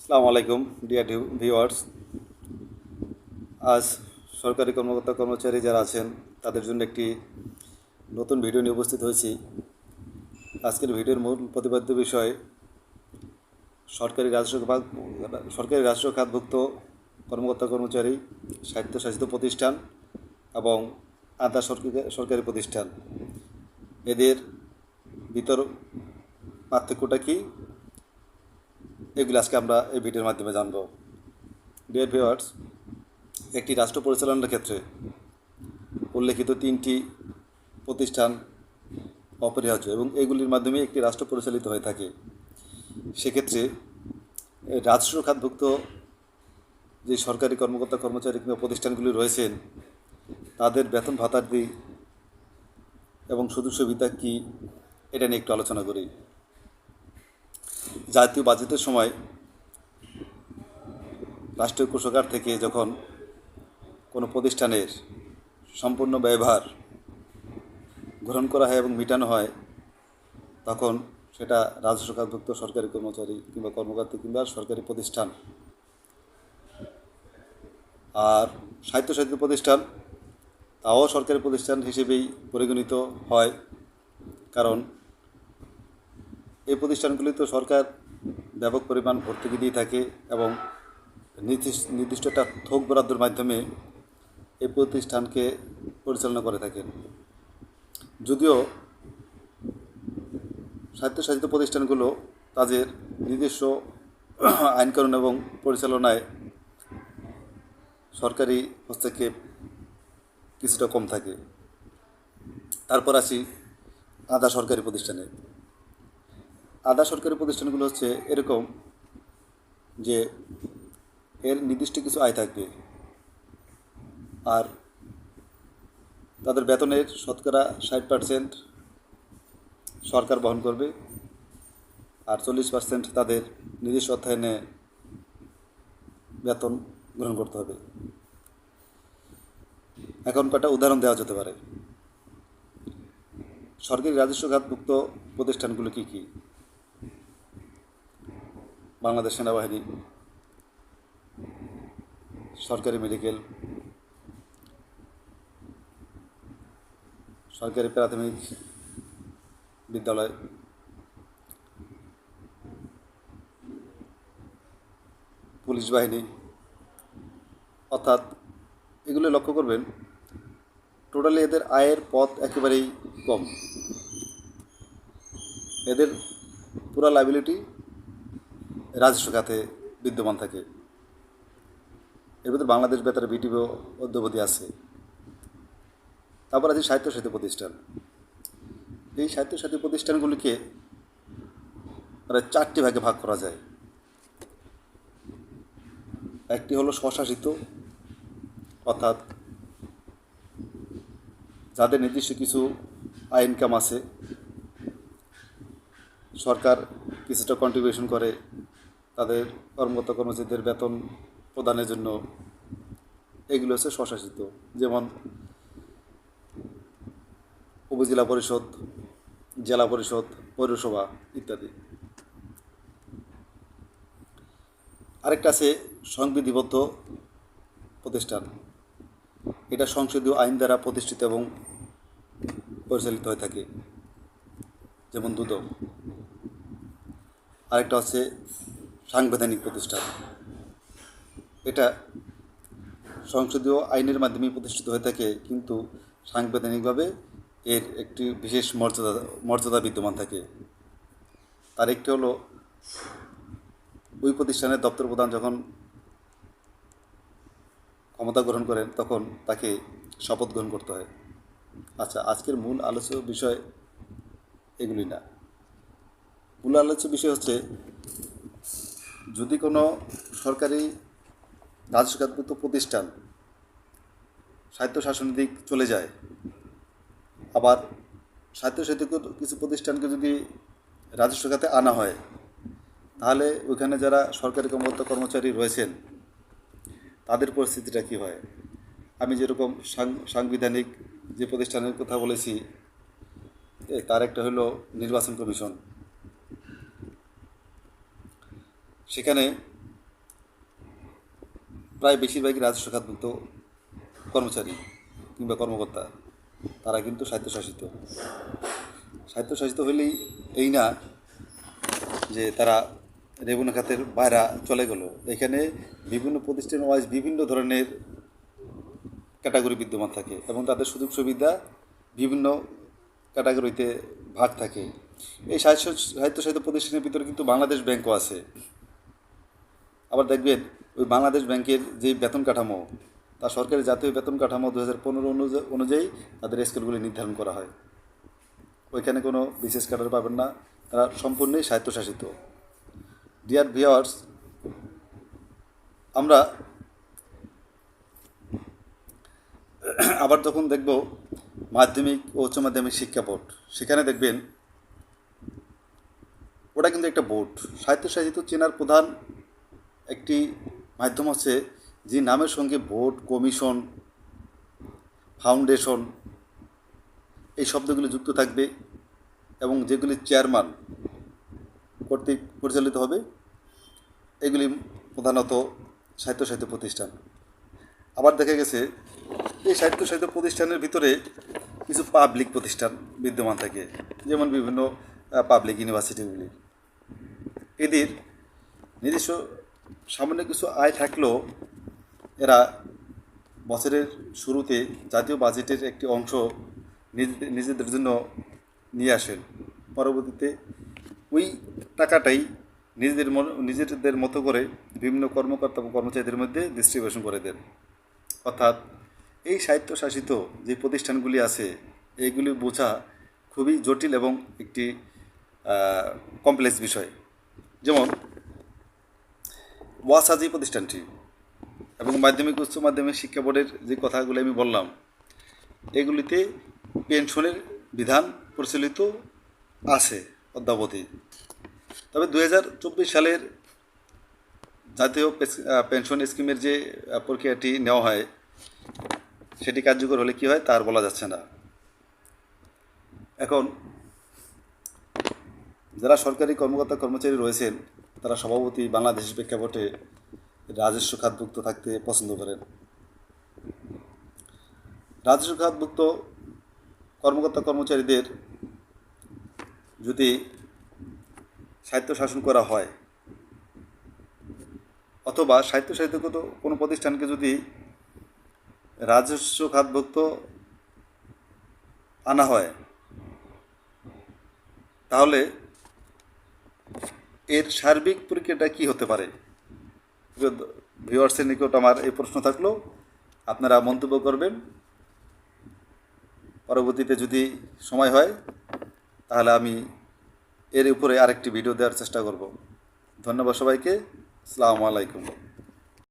আসসালামু আলাইকুম, dear viewers. আজ সরকারি কর্মকর্তা কর্মচারী যারা আছেন, তাদের জন্য একটি নতুন ভিডিও নিয়ে উপস্থিত হয়েছি। আজকের ভিডিওর মূল প্রতিপাদ্য বিষয়, সরকারি রাজস্ব ভাগ সরকারি রাজস্ব খাতভুক্ত কর্মকর্তা কর্মচারী, স্বায়ত্তশাসিত প্রতিষ্ঠান এবং আধা সরকারি সরকারি প্রতিষ্ঠান। এদের ভিতর পার্থক্যটা কী? এগুলো আজকে আমরা এই ভিডিওর মাধ্যমে জানব। ডিয়ার ভিউয়ার্স একটি রাষ্ট্র পরিচালনার ক্ষেত্রে উল্লেখিত তিনটি প্রতিষ্ঠান অপরিহার্য এবং এগুলির মাধ্যমে একটি রাষ্ট্র পরিচালিত হয়ে থাকে। সেক্ষেত্রে রাজস্ব খাতভুক্ত যে সরকারি কর্মকর্তা, কর্মচারী কিংবা প্রতিষ্ঠানগুলি রয়েছেন, তাদের বেতন ভাতাদি এবং সুযোগ সুবিধা কী, এটা নিয়ে একটু আলোচনা করি। জাতীয় বাজেটের সময় রাষ্ট্রীয় কোষাগার থেকে যখন কোনো প্রতিষ্ঠানের সম্পূর্ণ ব্যয়ভার গ্রহণ করা হয় এবং মেটানো হয়, তখন সেটা রাজস্ব খাতভুক্ত সরকারি কর্মচারী কিংবা কর্মকর্তা কিংবা সরকারি প্রতিষ্ঠান আর সাহিত্যসাহিত্য প্রতিষ্ঠান, তাও সরকারি প্রতিষ্ঠান হিসেবেই পরিগণিত হয়। কারণ এই প্রতিষ্ঠানগুলি তো সরকার ব্যাপক পরিমাণ ভর্তুকি দিয়ে থাকে এবং নির্দিষ্ট একটা থোক বরাদ্দর মাধ্যমে এই প্রতিষ্ঠানকে পরিচালনা করে থাকেন। যদিও স্বায়ত্তশাসিত প্রতিষ্ঠানগুলো তাদের নিজস্ব আইনকানুন এবং পরিচালনায় সরকারি হস্তক্ষেপ কিছুটা কম থাকে। তারপর আসি আধা সরকারি প্রতিষ্ঠানে। আধা সরকারি প্রতিষ্ঠানগুলো হচ্ছে এরকম যে এর নির্দিষ্ট কিছু আয় থাকবে। আর তাদের বেতনের শতকরা ষাট পার্সেন্ট সরকার বহন করবে আর চল্লিশ পার্সেন্ট তাদের নিজস্ব অর্থায়নে বেতন গ্রহণ করতে হবে। এখন কটা উদাহরণ দেওয়া যেতে পারে। সরকারি রাজস্ব খাতভুক্ত প্রতিষ্ঠানগুলো কী কী? বাংলাদেশ সেনাবাহিনী, সরকারি মেডিকেল সরকারি প্রাথমিক বিদ্যালয়, পুলিশ বাহিনী। অর্থাৎ এগুলো লক্ষ্য করবেন, টোটালি এদের আয়ের পথ একেবারেই কম। এদের পুরা লাইবিলিটি রাজস্ব খাতে বিদ্যমান থাকে। এর ভিতরে বাংলাদেশ বেতার বিটিও অদ্যবধি আছে। তারপর আছে সাহিত্যসাথী প্রতিষ্ঠান। এই সাহিত্যসাথী প্রতিষ্ঠানগুলিকে প্রায় চারটি ভাগে ভাগ করা যায়। একটি হলো স্বশাসিত, অর্থাৎ যাদের নির্দিষ্ট কিছু আয় ইনকাম আছে, সরকার কিছুটা কন্ট্রিবিউশন করে তাদের কর্মকর্তা কর্মচারীদের বেতন প্রদানের জন্য এগুলো হচ্ছে স্বশাসিত। যেমন উপজেলা পরিষদ, জেলা পরিষদ, পৌরসভা ইত্যাদি। আরেকটা আছে সংবিধিবদ্ধ প্রতিষ্ঠান। এটা সংসদীয় আইন দ্বারা প্রতিষ্ঠিত এবং পরিচালিত হয়ে থাকে। যেমন দুদক। আরেকটা হচ্ছে সাংবিধানিক প্রতিষ্ঠান এটা সংসদীয় আইনের মাধ্যমে প্রতিষ্ঠিত হয়ে থাকে, কিন্তু সাংবিধানিকভাবে এর একটি বিশেষ মর্যাদা মর্যাদা বিদ্যমান থাকে। তার একটি হলো ওই প্রতিষ্ঠানের দপ্তর প্রধান যখন ক্ষমতা গ্রহণ করেন, তখন তাকে শপথ গ্রহণ করতে হয়। আচ্ছা আজকের মূল আলোচ্য বিষয় এগুলি না। মূল আলোচ্য বিষয় হচ্ছে যদি কোনো সরকারি রাজস্বখাতভুক্ত প্রতিষ্ঠান স্বায়ত্তশাসনের দিক চলে যায়, আবার স্বায়ত্তশাসিত কিছু প্রতিষ্ঠানকে যদি রাজস্ব খাতে আনা হয়, তাহলে ওইখানে যারা সরকারি কর্মকর্তা কর্মচারী রয়েছেন, তাদের পরিস্থিতিটা কী হয়? আমি যেরকম সাংবিধানিক যে প্রতিষ্ঠানের কথা বলেছি তার একটা হলো নির্বাচন কমিশন। সেখানে প্রায় বেশিরভাগই রাজস্ব খাতভুক্ত কর্মচারী কিংবা কর্মকর্তা। তারা কিন্তু স্বায়ত্তশাসিত। স্বায়ত্তশাসিত হলেই এই না যে তারা রেবুনা খাতের বাইরা চলে গেল। এখানে বিভিন্ন প্রতিষ্ঠান ওয়াইজ বিভিন্ন ধরনের ক্যাটাগরি বিদ্যমান থাকে এবং তাদের সুযোগ সুবিধা বিভিন্ন ক্যাটাগরিতে ভাগ থাকে। এই সাহিত্য সাহিত্যসাহিত্য প্রতিষ্ঠানের ভিতরে কিন্তু বাংলাদেশ ব্যাংকও আছে। আবার দেখবেন, ওই বাংলাদেশ ব্যাংকের যে বেতন কাঠামো, তা সরকারি জাতীয় বেতন কাঠামো দু হাজার পনেরো অনুযায়ী তাদের স্কেলগুলি নির্ধারণ করা হয়। ওইখানে কোনো বিশেষ ক্যাডার পাবেন না, তারা সম্পূর্ণই স্বায়ত্তশাসিত। ডিয়ার ভিওয়ার্স আমরা আবার যখন দেখব মাধ্যমিক ও উচ্চ মাধ্যমিক শিক্ষা বোর্ড, সেখানে দেখবেন ওটা কিন্তু একটা বোর্ড। স্বায়ত্তশাসিত চেনার প্রধান একটি মাধ্যম হচ্ছে যে নামের সঙ্গে ভোট, কমিশন, ফাউন্ডেশন এই শব্দগুলি যুক্ত থাকবে এবং যেগুলি চেয়ারম্যান কর্তৃক পরিচালিত হবে, এগুলি প্রধানত সাহিত্য সাহিত্য প্রতিষ্ঠান। আবার দেখা গেছে, এই সাহিত্য সাহিত্য প্রতিষ্ঠানের ভিতরে কিছু পাবলিক প্রতিষ্ঠান বিদ্যমান থাকে, যেমন বিভিন্ন পাবলিক ইউনিভার্সিটিগুলি। এদের নিজস্ব সামান্য কিছু আয় থাকলেও এরা বছরের শুরুতে জাতীয় বাজেটের একটি অংশ নিজেদের জন্য নিয়ে আসেন। পরবর্তীতে ওই টাকাটাই নিজেদের নিজেদের মতো করে বিভিন্ন কর্মকর্তা কর্মচারীদের মধ্যে ডিস্ট্রিবিউশন করে দেন। অর্থাৎ এই স্বায়ত্তশাসিত যে প্রতিষ্ঠানগুলি আছে এইগুলি বোঝা খুবই জটিল এবং একটি কমপ্লেক্স বিষয়। যেমন ওয়াসা যে প্রতিষ্ঠানটি এবং মাধ্যমিক উচ্চ মাধ্যমিক শিক্ষা বোর্ডের যে কথাগুলি আমি বললাম, এগুলিতে পেনশনের বিধান প্রচলিত আছে অদ্যাবধি। তবে দু হাজার চব্বিশ সালের জাতীয় পেনশন স্কিমের যে প্রক্রিয়াটি নেওয়া হয়, সেটি কার্যকর হলে কী হয় তার বলা যাচ্ছে না। এখন, যারা সরকারি কর্মকর্তা কর্মচারী রয়েছেন তারা সভাপতি বাংলাদেশ প্রেক্ষাপটে রাজস্ব খাতভুক্ত থাকতে পছন্দ করেন। রাজস্ব খাতভুক্ত কর্মকর্তা কর্মচারীদের যদি সাহিত্য শাসন করা হয়, অথবা সাহিত্য সাহিত্যগত কোনো প্রতিষ্ঠানকে যদি রাজস্ব খাতভুক্ত আনা হয়, তাহলে এর সার্বিক প্রক্রিয়াটা কি হতে পারে? ভিওয়ার্সের নিকট আমার এই প্রশ্ন থাকল, আপনারা মন্তব্য করবেন। পরবর্তীতে যদি সময় হয়, তাহলে আমি এর উপরে আরেকটি ভিডিও দেওয়ার চেষ্টা করব। ধন্যবাদ সবাইকে। আসসালামু আলাইকুম।